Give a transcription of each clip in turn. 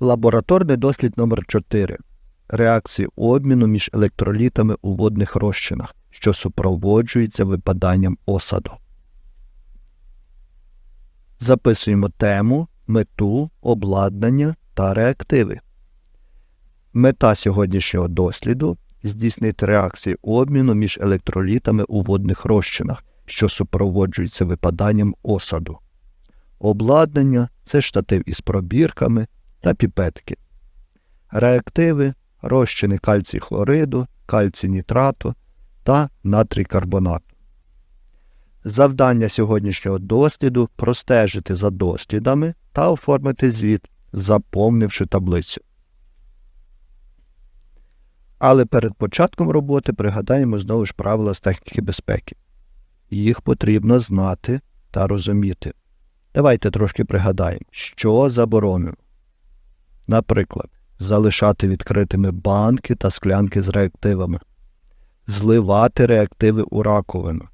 Лабораторний дослід номер 4 Реакції обміну між електролітами у водних розчинах, що супроводжується випаданням осаду. Записуємо тему, мету, обладнання та реактиви. Мета сьогоднішнього досліду здійснити реакції обміну між електролітами у водних розчинах, що супроводжуються випаданням осаду. Обладнання це штатив із пробірками та піпетки. Реактиви розчини кальцій хлориду, кальцій нітрату та натрій карбонату. Завдання сьогоднішнього досліду простежити за дослідами та оформити звіт, заповнивши таблицю. Але перед початком роботи пригадаємо знову ж правила з техніки безпеки. Їх потрібно знати та розуміти. Давайте трошки пригадаємо, що заборонено. Наприклад, залишати відкритими банки та склянки з реактивами, зливати реактиви у раковину,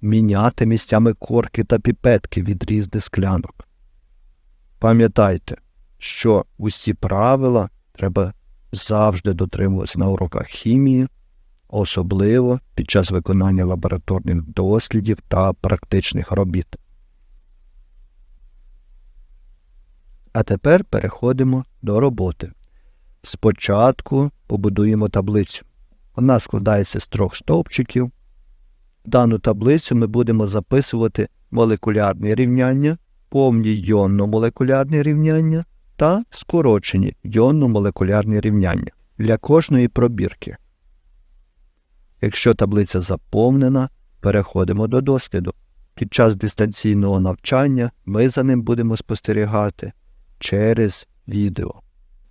міняти місцями корки та піпетки від різних склянок. Пам'ятайте, що усі правила треба завжди дотримуватися на уроках хімії, особливо під час виконання лабораторних дослідів та практичних робіт. А тепер переходимо до роботи. Спочатку побудуємо таблицю. Вона складається з трьох стовпчиків. Дану таблицю ми будемо записувати молекулярні рівняння, повні йонно-молекулярні рівняння та скорочені йонно-молекулярні рівняння для кожної пробірки. Якщо таблиця заповнена, переходимо до досліду. Під час дистанційного навчання ми за ним будемо спостерігати через відео.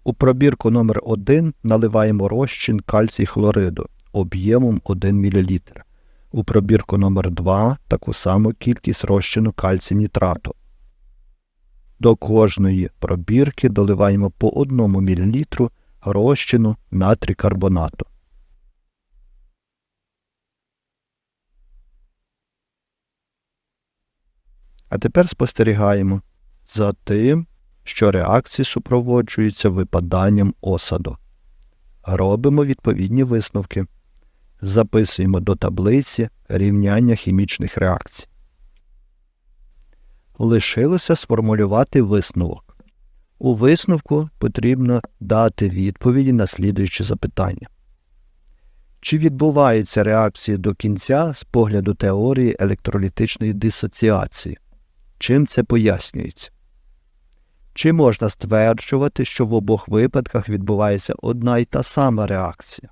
У пробірку номер 1 наливаємо розчин кальцій хлориду об'ємом 1 мл. У пробірку номер 2 таку саму кількість розчину кальцій нітрату. До кожної пробірки доливаємо по 1 мл розчину натрій карбонату. А тепер спостерігаємо за тим, що реакції супроводжуються випаданням осаду. Робимо відповідні висновки. Записуємо до таблиці рівняння хімічних реакцій. Лишилося сформулювати висновок. У висновку потрібно дати відповіді на слідуючі запитання. Чи відбуваються реакції до кінця з погляду теорії електролітичної дисоціації? Чим це пояснюється? Чи можна стверджувати, що в обох випадках відбувається одна й та сама реакція?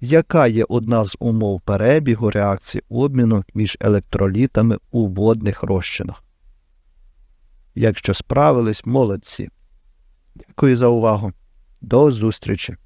Яка є одна з умов перебігу реакції обміну між електролітами у водних розчинах? Якщо справились, молодці. Дякую за увагу. До зустрічі!